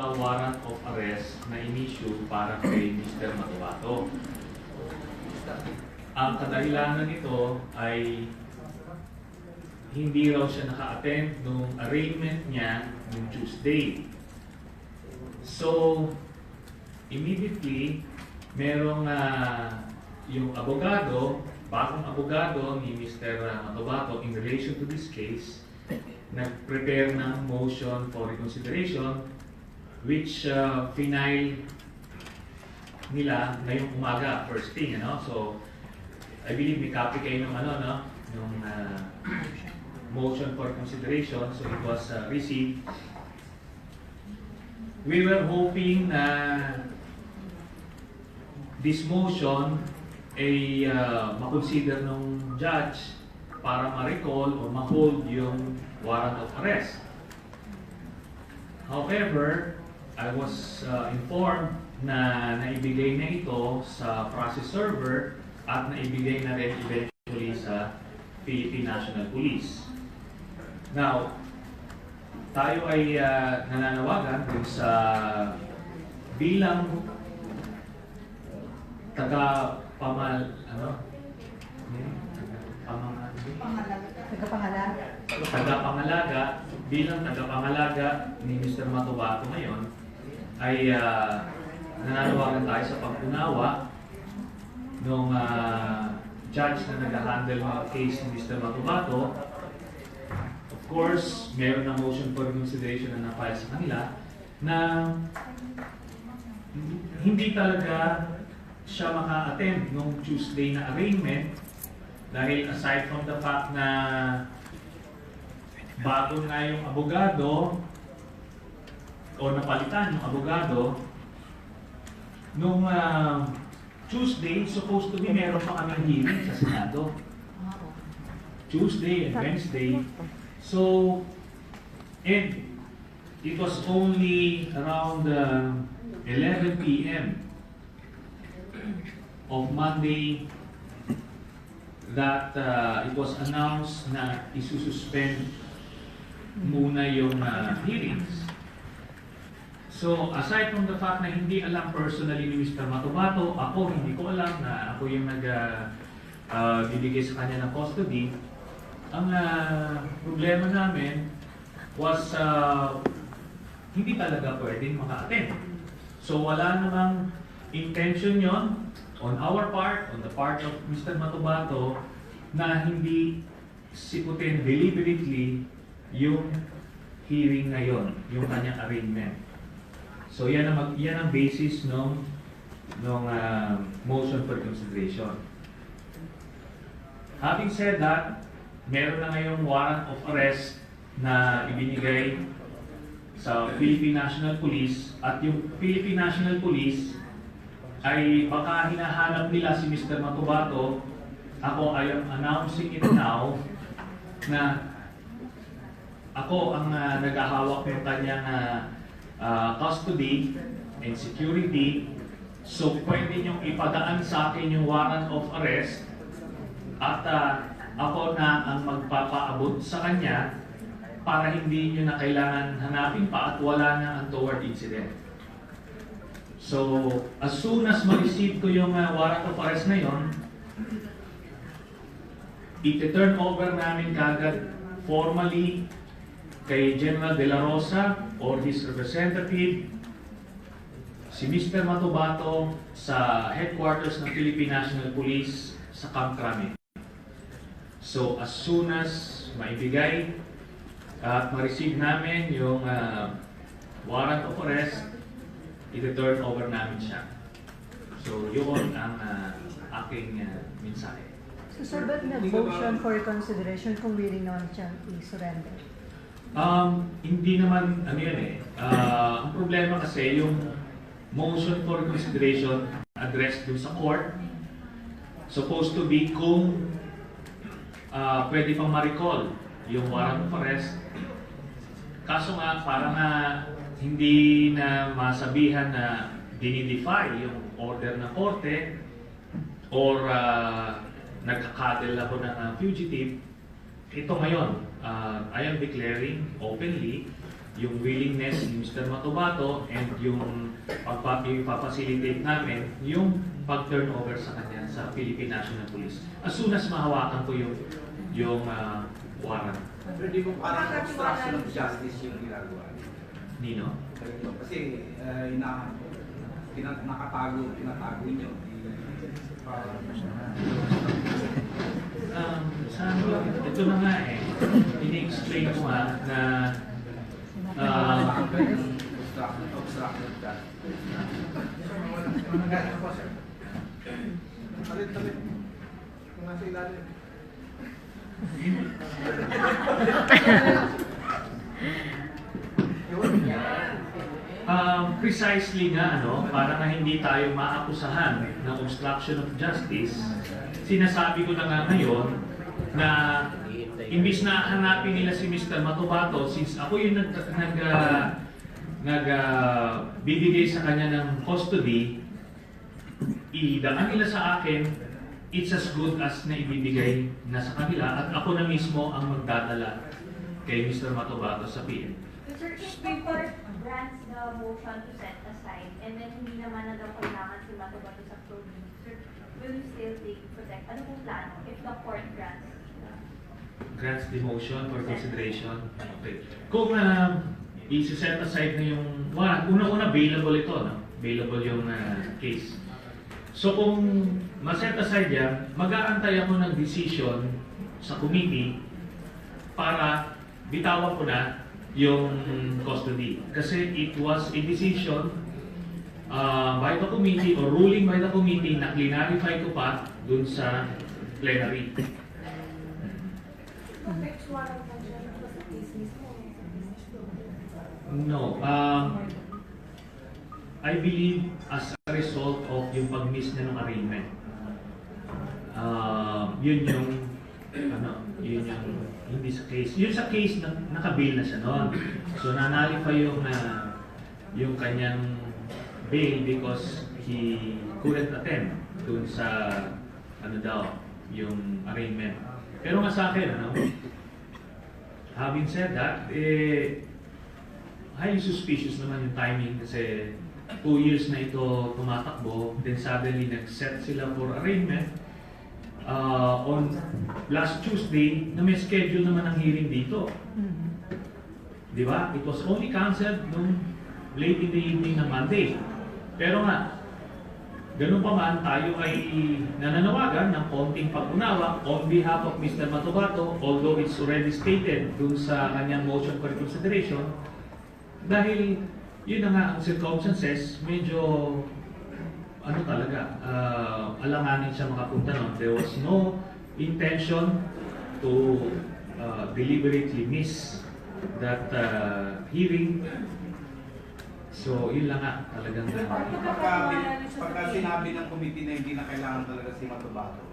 a warrant of arrest na inisyu para kay Mr. Matubato. Ang kadahilanan nito ay hindi raw siya naka-attend nung arraignment niya nung Tuesday. So, immediately, merong ah, yung abogado, bagong abogado ni Mr. Matubato in relation to this case, nag-prepare ng motion for reconsideration which uh, final nila ngayong umaga, first thing, ano? So, I believe may copy kayo ng ano, no? Yung uh, motion for consideration. So, it was uh, received. We were hoping na this motion ay uh, makonsider ng judge para ma-recall or ma-hold yung warrant of arrest. However, I was uh, informed na naibigay na ito sa process server at naibigay na rin eventually sa Philippine National Police. Now, tayo ay uh, nananawagan dun sa bilang taga pamal ano tagapangalaga bilang tagapangalaga ni Mr. Matubato ngayon ay ah, nananawagan tayo sa pagkunawa nung ah, judge na nag-handle ng case ni Mr. Matubato. Of course, meron na motion for reconsideration na na-file sa kanila na hindi talaga siya maka-attend nung Tuesday na arraignment dahil aside from the fact na bago nga yung abogado o napalitan yung abogado nung ah, Tuesday supposed to be meron pa kami hearing sa Senado Tuesday and Wednesday so and it was only around uh, 11 p.m. of Monday that uh, it was announced na isususpend muna yung uh, hearings. So, aside from the fact na hindi alam personally ni Mr. Matubato, ako hindi ko alam na ako yung nag uh, uh, bibigay sa kanya ng custody, ang uh, problema namin was uh, hindi talaga pwedeng maka-attend. So, wala namang intention yon on our part, on the part of Mr. Matubato, na hindi siputin deliberately yung hearing ngayon, yung kanyang arraignment. So yan ang, mag, yan ang basis ng ng ah, motion for consideration. Having said that, meron na ngayong warrant of arrest na ibinigay sa Philippine National Police at yung Philippine National Police ay baka hinahanap nila si Mr. Matubato. Ako I am announcing it now na ako ang uh, naghahawak ng kanyang ah, ah, custody and security. So pwede niyong ipadaan sa akin yung warrant of arrest at ah, ako na ang magpapaabot sa kanya para hindi niyo na kailangan hanapin pa at wala na ang toward incident. So, as soon as ma-receive ko yung uh, warrant of arrest na yon, iti-turn over namin kagad formally kay General De La Rosa or his representative, si Mr. Matubato sa headquarters ng Philippine National Police sa Camp Crame. So, as soon as maibigay at ma-receive namin yung uh, warrant of arrest, iti-turn over namin siya. So, yun ang uh, aking uh, mensahe. So sir, ba't nag-motion for reconsideration kung willing naman siya i-surrender? Um, hindi naman, ano yan eh, ah, ang problema kasi yung motion for consideration addressed dun sa court, supposed to be kung ah, pwede pang ma-recall yung warrant of arrest. Kaso nga, para nga hindi na masabihan na dinidefy yung order ng korte or uh, nagkakadel ako ng uh, fugitive, ito ngayon, uh, I am declaring openly yung willingness ni Mr. Matubato and yung pagpa- ipapacilitate namin yung pag-turnover sa kanya sa Philippine National Police. As soon as mahawakan ko yung yung ah, warrant. Pero di mo parang obstruction of justice yung ginagawa niyo. Nino? Kasi uh, ina, tina, nakatago, tinatago niyo. Parang Um, sa ito na nga eh, ini-explain ko nga na ah, obstruction, obstruction of justice. Talit, talit. Kung nasa ilalim. Um, precisely nga, ano, para na hindi tayo maakusahan ng obstruction of justice, sinasabi ko na nga ngayon na imbis na hanapin nila si Mr. Matubato, since ako yung nag, nag, ah, nag ah, bibigay sa kanya ng custody, idaan nila sa akin, it's as good as na ibibigay na sa kanila at ako na mismo ang magdadala kay Mr. Matubato sa PM. Sir, court grants the motion to set aside and then hindi naman na daw kailangan si Matabato sa probe, sir, will you still take protect? Ano pong plano if the court grants? grants the motion for consideration. Okay. Kung uh, isi-set aside na yung warrant, una-una available ito, no? Available yung uh, case. So kung ma-set aside yan, mag-aantay ako ng decision sa committee para bitawan ko na yung custody. Kasi it was a decision uh, by the committee or ruling by the committee na clarify ko pa dun sa plenary. No. Um, I believe as a result of yung pag-miss niya ng arraignment. Um, yun yung ano, yun yung hindi sa case. Yun sa case na nakabail na siya noon. So nanalify yung na yung kanyang bail because he couldn't attend dun sa ano daw, yung arraignment. Pero nga sa akin, ano, having said that, eh, highly suspicious naman yung timing kasi two years na ito tumatakbo, then suddenly nag-set sila for arraignment. Uh, on last Tuesday, na may schedule naman ang hearing dito. Mhm. Di ba? It was only canceled nung late in the evening ng Monday. Pero nga, ganun pa man, tayo ay nananawagan ng konting pag-unawa on behalf of Mr. Matubato, although it's already stated dun sa kanyang motion for reconsideration, dahil yun na nga ang circumstances, medyo ano talaga, uh, alanganin siya makapunta nun. There was no intention to uh, deliberately miss that uh, hearing. So, yun lang nga, talagang Pagka, pagka sinabi ng committee na hindi na kailangan talaga si Matubato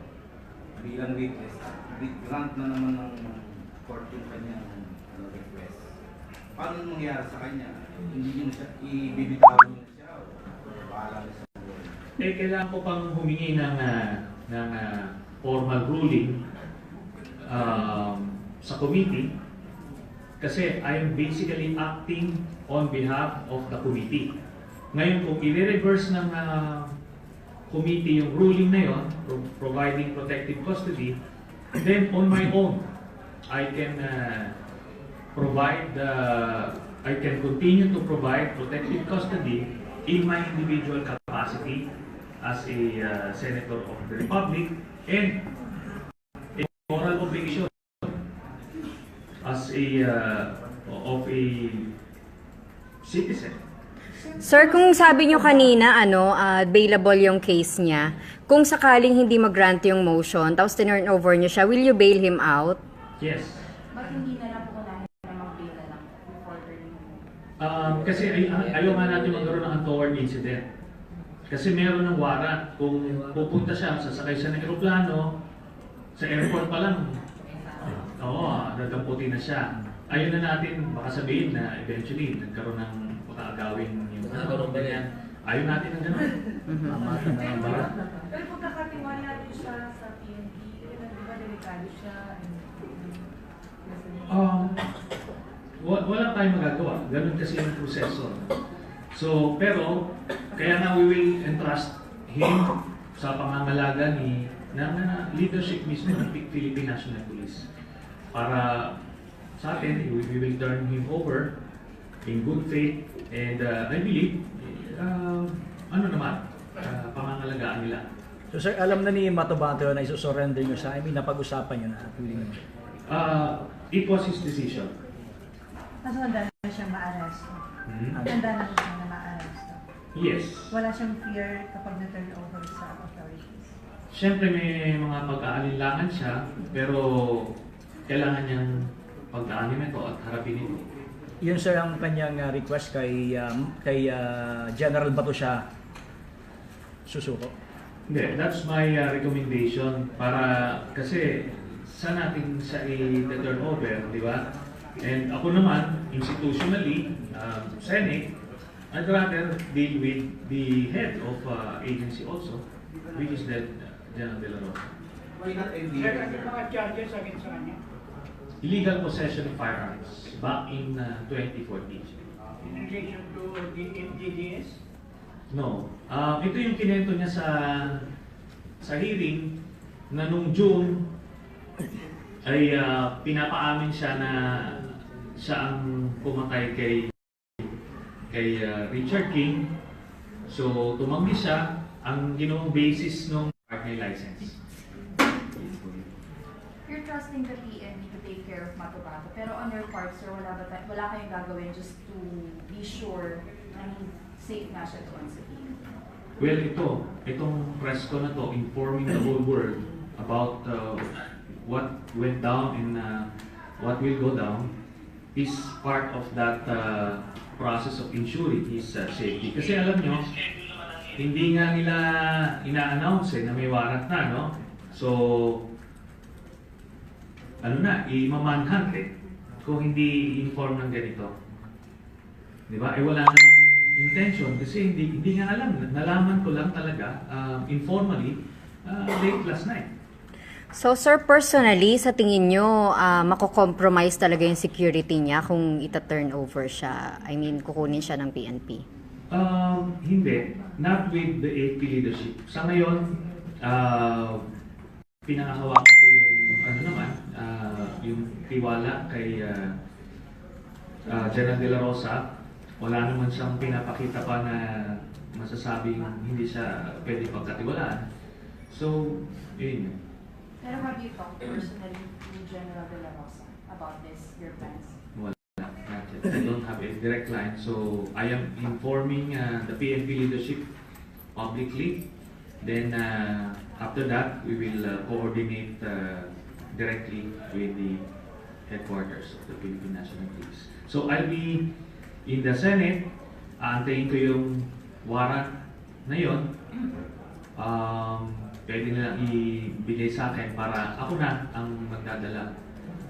bilang witness, di- grant na naman ng court yung kanyang ano, request. Paano mangyayari sa kanya? Hindi yun siya, ibibitawan niyo siya o sa buhay. Eh, kailangan ko pang humingi ng, ah, ng ah, formal ruling um, sa committee kasi I'm basically acting on behalf of the committee. Ngayon, kung i-reverse ng ah, committee yung ruling na yon, pro- providing protective custody, then on my own, I can ah, provide the, I can continue to provide protective custody in my individual capacity as a uh, senator of the republic and a moral obligation as a uh, of a citizen. Sir, kung sabi nyo kanina, ano, ah, bailable yung case niya, kung sakaling hindi mag-grant yung motion, tapos tinurn over nyo siya, will you bail him out? Yes. Ba't hindi na lang po na mag-bail na lang Um, kasi ay, ay- ayaw nga natin magkaroon ng untoward incident. Kasi meron ng warrant. Kung pupunta siya, sasakay siya ng aeroplano, sa airport pa lang, oo, dadamputin na siya. Ayaw na natin, baka sabihin na eventually nagkaroon ng pagkaagawin yung Nagkaroon ba yan? Ayaw natin ng gano'n. Mamata na ang barat. Pero pagkakatiwala din siya sa PNP, yun na di ba delikado siya? Um, wa- wala tayong magagawa. Ganun kasi yung proseso. So, pero, kaya nga we will entrust him sa pangangalaga ni na, na leadership mismo ng Pi- Philippine National Police. Para sa atin, we, we will turn him over in good faith and uh, I believe, uh, ano naman, uh, pangangalagaan nila. So sir, alam na ni Matobato na isusurrender nyo sa, I mean, napag-usapan nyo na at willing. Uh, it was his decision. Kaso handa na siyang ma-arresto. Hmm? Handa na siya na ma-arresto. Yes. Wala siyang fear kapag na-turn over sa authorities. Siyempre may mga pag-aalinlangan siya, pero kailangan niyang pagdaanin ito at harapin ito. Yun sir ang kanyang uh, request kay um, kay uh, General Bato siya susuko. Hindi, that's my uh, recommendation para kasi sa natin siya i-turn over, di ba? And ako naman, institutionally, um, Senate, I'd rather deal with the head of uh, agency also, which is the uh, General De La Rosa. Why not Sir, NDA? ano yung mga charges against sa kanya? Illegal possession of firearms back in uh, 2014. In relation to the MDDS? No. Ah, ito yung kinento niya sa sa hearing na nung June ay ah, pinapaamin siya na siya ang pumatay kay kay ah, Richard King. So tumanggi siya ang ginawang basis ng partner license. You're trusting the PNP to take care of Matobato, pero on your part, sir, wala, ba ta- wala kayong gagawin just to be sure na safe nga siya doon sa PNP? Well, ito, itong press ko na to, informing the whole world about uh, what went down and uh, what will go down is part of that uh, process of ensuring his uh, safety. Kasi alam nyo, hindi nga nila ina-announce eh, na may warrant na, no? So, ano na, i-manhunt eh, kung hindi inform ng ganito. Di ba? Eh wala namang intention kasi hindi hindi nga alam. Nalaman ko lang talaga um, informally uh, late last night. So sir, personally, sa tingin nyo, ah, mako-compromise talaga yung security niya kung ita-turn over siya? I mean, kukunin siya ng PNP? Um, hindi. Not with the AP leadership. Sa ngayon, uh, pinangahawakan ko yung ano naman, uh, yung tiwala kay uh, uh, General De La Rosa. Wala naman siyang pinapakita pa na masasabing hindi siya pwede pagkatiwalaan. So, yun. Pero have you talked personally to General De La Rosa about this, your plans? Wala, not. I don't have a direct line. So I am informing uh, the PNP leadership publicly. Then uh, after that, we will uh, coordinate uh, directly with the headquarters of the Philippine National Police. So I'll be in the Senate. Aantayin ko yung warrant na yon. Um, pwede nilang ibigay sa akin para ako na ang magdadala.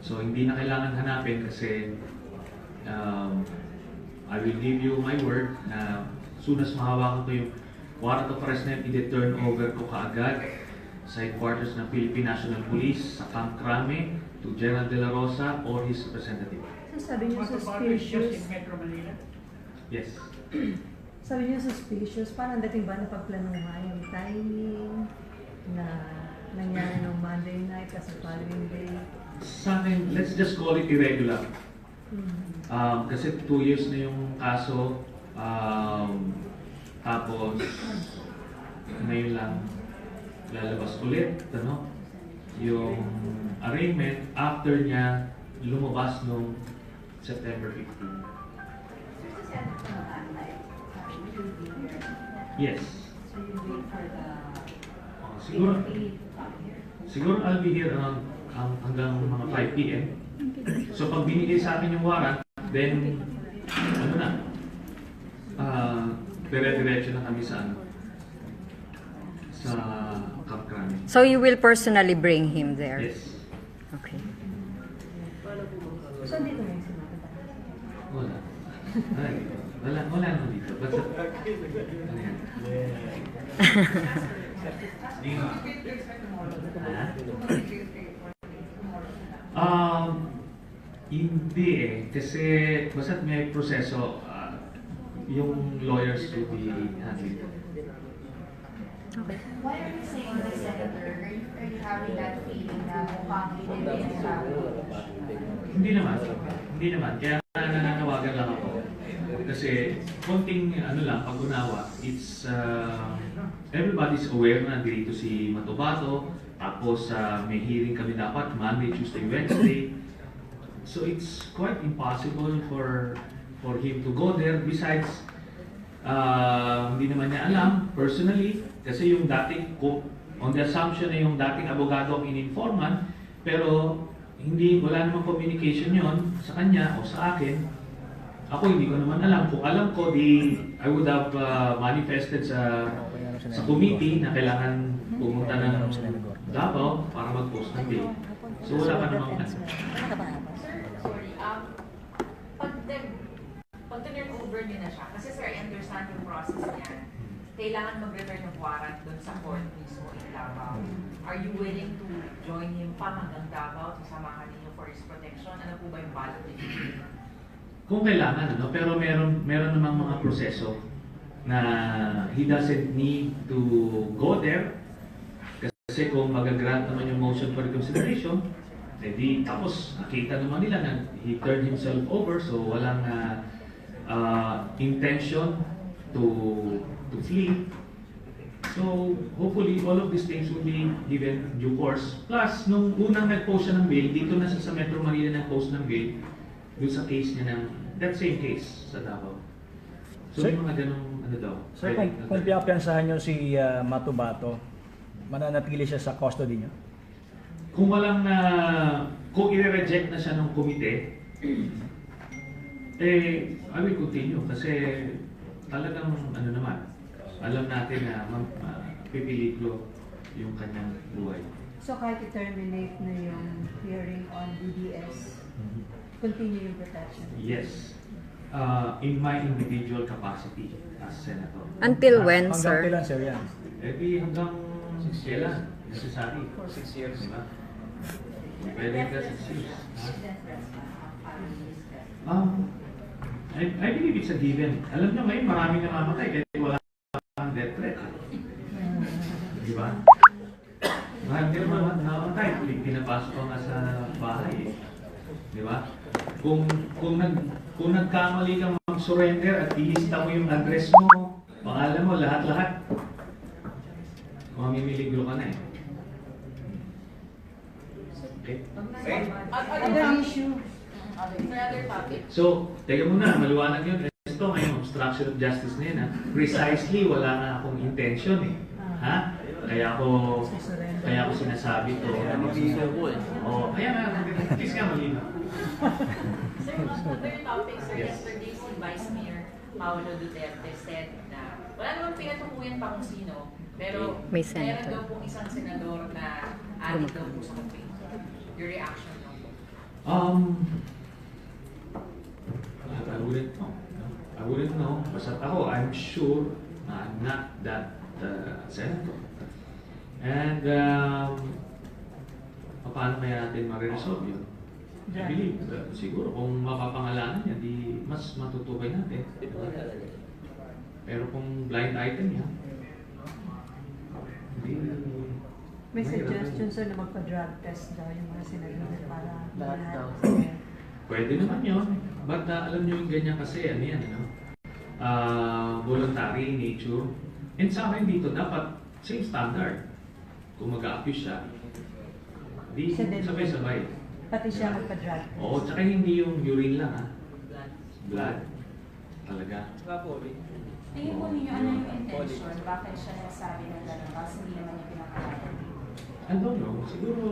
So hindi na kailangan hanapin kasi um, I will give you my word na soon as mahawakan ko yung warrant of arrest na yun, i-turn over ko kaagad sa headquarters ng Philippine National Police sa Camp Crame to General De La Rosa or his representative. So sabi niyo just in suspicious. Metro Manila? Yes. Sabi niyo suspicious. Parang dating ba napagplanuhan yung timing na nangyari nung Monday night kasi following day. Sa akin, let's just call it irregular. Hmm. Um, kasi two years na yung kaso. Um, tapos, ngayon lang lalabas ulit, ano, yung arraignment after niya lumabas nung September 15. Yes. So you wait for the Oh, siguro, siguro I'll be here around um, hanggang mga 5 p.m. So pag binigay sa akin yung warrant, then ano na, ah, dire-diretso na kami sa ano, sa Camp Crame. So you will personally bring him there? Yes. Okay. So dito na yung Wala. Ay, wala, wala naman dito. Basta, ano yan? Um, Hindi eh, kasi basta't may proseso, ah, yung lawyers will be handling it. Okay. Why are you saying this, Senator? Are you, are you having that feeling na mukhang hindi siya? Hindi naman, hindi naman. Kaya nananawagan lang ako. Kasi konting ano lang, pag-unawa, it's uh, everybody's aware na dito si Matubato, tapos uh, may hearing kami dapat Monday, Tuesday, Wednesday. So it's quite impossible for for him to go there. Besides, uh, hindi naman niya alam personally kasi yung dating ko on the assumption na yung dating abogado ang in-informan pero hindi wala namang communication yon sa kanya o sa akin. Ako hindi ko naman alam. Kung alam ko, di I would have uh, manifested sa sa committee na kailangan pumunta ng Davao para mag-post ng bill. So wala pa namang ano. Sorry, um, pag pag turn over niyo na siya, kasi sir, I understand yung process niya. Kailangan mag-return ng warrant dun sa court mismo in Davao. Are you willing to join him pa hanggang Davao? Sasamahan ninyo for his protection? Ano po ba yung ballot ninyo? Kung kailangan, ano, pero meron, meron namang mga proseso na he doesn't need to go there kasi kung magagrant naman yung motion for reconsideration, edi tapos nakita naman nila na he turned himself over so walang uh, uh, intention to to flee. So, hopefully, all of these things will be given due course. Plus, nung unang nag-post siya ng bill, dito na sa, Metro Manila nag-post ng bill, doon sa case niya ng, that same case sa Davao. So, Sir- may mga ganong, ano daw. Sir, kung, kung piyapiansahan nyo si ah, Matubato, mananatili siya sa custody nyo? Kung walang, uh, kung i-reject na siya ng komite, eh, I will continue kasi talagang, ano naman, alam natin na ma- ma- pipiliklo yung kanyang buhay. So kahit i-terminate na yung hearing on DDS, continue yung protection? Yes. Uh, in my individual capacity as senator. Until when, Hanggang sir? kailan, sir, yan? Eh di hanggang kailan? Necessary. Six years. Diba? Pwede ka six years. Um, I, I believe it's a given. Alam nyo ngayon, maraming namamatay kahit wala kang death threat. Di ba? Marami ka naman namamatay. Pinapasok ka nga sa bahay. eh. Di ba? Kung, kung, nag, kung nagkamali kang mag-surrender at ilista mo yung address mo, pangalan mo, lahat-lahat, mamimiligro ka na eh. Okay? So, teka muna, maliwanag yun. Ito ngayon, obstruction of justice na yun. Ha? Precisely, wala nga akong intention eh. Ha? Kaya ako, kaya ako sinasabi to. Oh, kaya nga, at least nga malinaw. Sir, another topic, sir, Yes. yesterday si Vice Mayor Paolo Duterte said na wala namang pinatukuyan pa kung sino, pero May meron daw pong isang senador na adik daw po sa campaign. Your reaction lang po. Um, I wouldn't know. no? I wouldn't know. Basta ako, I'm sure na I'm not that uh, senator. And, um, paano kaya natin mariresolve yun? I believe, uh, siguro kung mapapangalanan niya, di mas matutukoy natin. Pero kung blind item niya, hindi, may suggestion sir na magpa-drug test daw yung mga para Lahat lahat. daw. Pwede naman yun. But uh, alam nyo yung ganyan kasi, ano yan, ano? Ah, voluntary nature. And sa akin dito, dapat same standard. Kung mag-a-accuse siya, di Siya din. sabay-sabay. Pati siya magpa-drug test. Oo, tsaka hindi yung urine lang, ha? Blood. Talaga. Tingin po ninyo, ano yung intention? Bakit siya nagsabi ng gano'n? Kasi hindi naman niya pinakalaman. I don't know. Siguro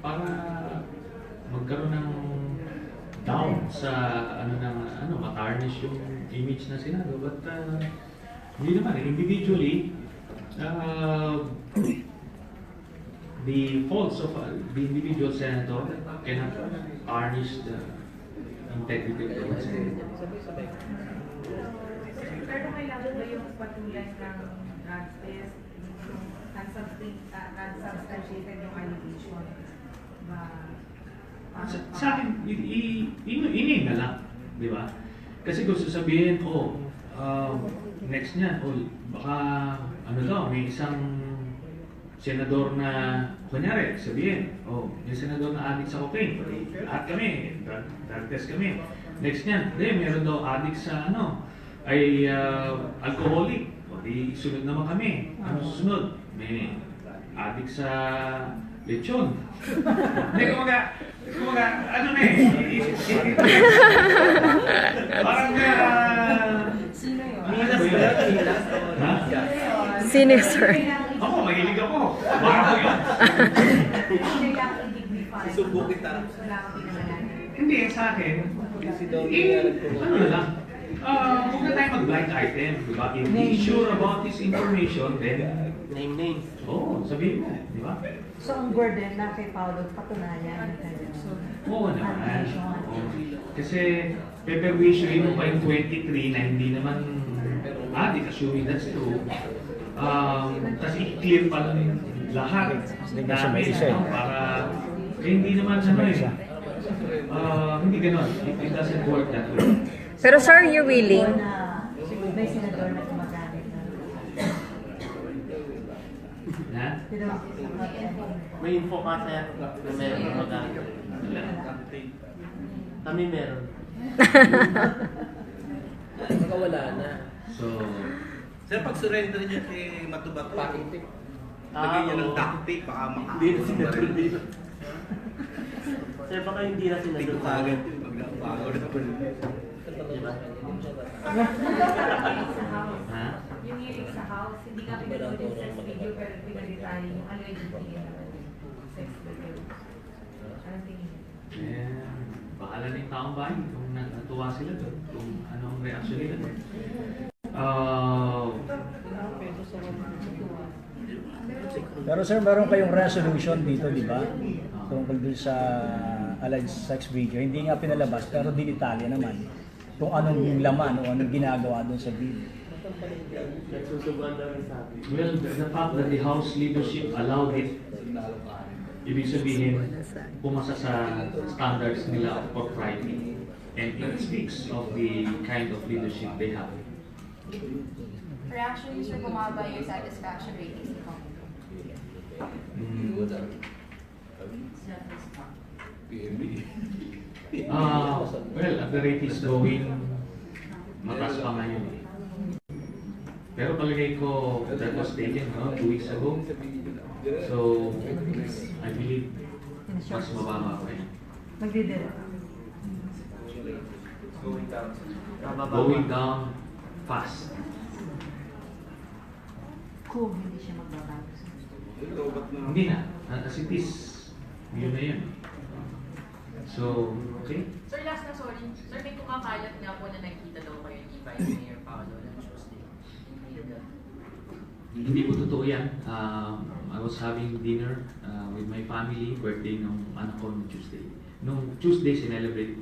para magkaroon ng down sa ano ng ano matarnish yung image na Senado but uh, hindi naman eh. individually uh, the faults of uh, the individual senator cannot tarnish the integrity of the Senate. Pero kailangan ba yung patuloy ng drug test, yung unsubstan- uh, unsubstantiated yung allegation? Ba, Sa, sa akin, ini na lang. Di ba? Kasi gusto sabihin, oh, um, next niyan, oh, baka, ano daw, may isang senador na, kunyari, sabihin, oh, may senador na addict sa cocaine, at kami, drug, drug test kami. Next niyan, hindi, meron daw addict sa, ano, ay uh, alcoholic. O di, sunod naman kami. Ano susunod? May addict sa lechon. Hindi, kumaga, kumaga, ano na eh. Parang, uh, Sino yun? ba yun? Sino yun, sir? Mahilig ako. Parang ko yun. Kailangan i-dignify. Susubo kita. Hindi, sa akin, eh, ano na lang, Ah, huwag na tayo mag-blind item, di ba? If he's sure about this information, then, Name names. oo, oh, sabihin mo, di ba? So, ang burden na kay Paolo, patunayan. Oo naman. Oo. Kasi, peperwisyoin mo pa yung 23 na hindi naman addict, assuming that's true. Um, Tapos i-clear pa lang lahat namin, isa eh. ano, para, eh, hindi naman ano May eh. Ah, hindi ganon. It, it doesn't work that way. Pero sir, you're willing? May senador na gumagamit na. May info ka sir na meron magamit. Kami meron. Baka wala na. So, Sir, pag surrender niya kay Matubato, lagay niya ng oo. duct tape, baka Hindi na makakapag sinadol dito. Sir, baka hindi na sinadol. Tingko kagad yun, magbago na po. Diba? sa house. ha? Yung hearing sa house, hindi ka pinanood yung sex video pero pinag-detalye yung allegedly naman sex video. Anong tingin niyo? Eh, bahala na yung taong bahay kung na- natuwa sila doon, kung ano ang reaction nila. Ah, Pero sir, meron kayong resolution dito, di ba? Tungkol dun sa alleged sex video. Hindi nga pinalabas, pero dinitalya naman kung anong laman o anong ginagawa dun sa video. Yung well, the, fact that the House leadership allowed it, ibig sabihin, pumasa sa standards nila of propriety. And it speaks of the kind of leadership they have. Actually, sir, bumaba yung satisfaction ratings Ah, well, at the rate is going, mataas pa ngayon eh. Pero palagay ko, that was taken, no, two weeks ago. So, I believe, mas mababa pa yun. magdidirect. Mababa. Going down fast. Kung hindi siya magbabago. Hindi na, as it is, yun na yun. So, okay? Sir, last na sorry. Sir, may kumakalat nga po na nakita daw kayo ni Vice Mayor Paolo ng Tuesday. Hindi po totoo yan. Um, I was having dinner uh, with my family, birthday ng anak ko nung Tuesday. Nung Tuesday, sinelebrate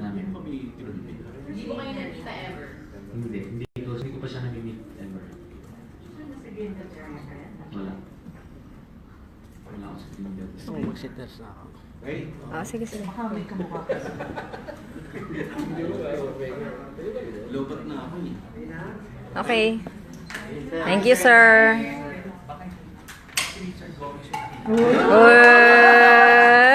namin. Hindi ko kayo nakita ever. Hindi, hindi ko, hindi ko pa siya nami-meet ever. Wala. Wala ako sa Tinder. Mag-sitters na ako. Ah, sige, sige. Baka may kamukha ka. lobat na ako eh. Okay. Thank you, sir. Uy!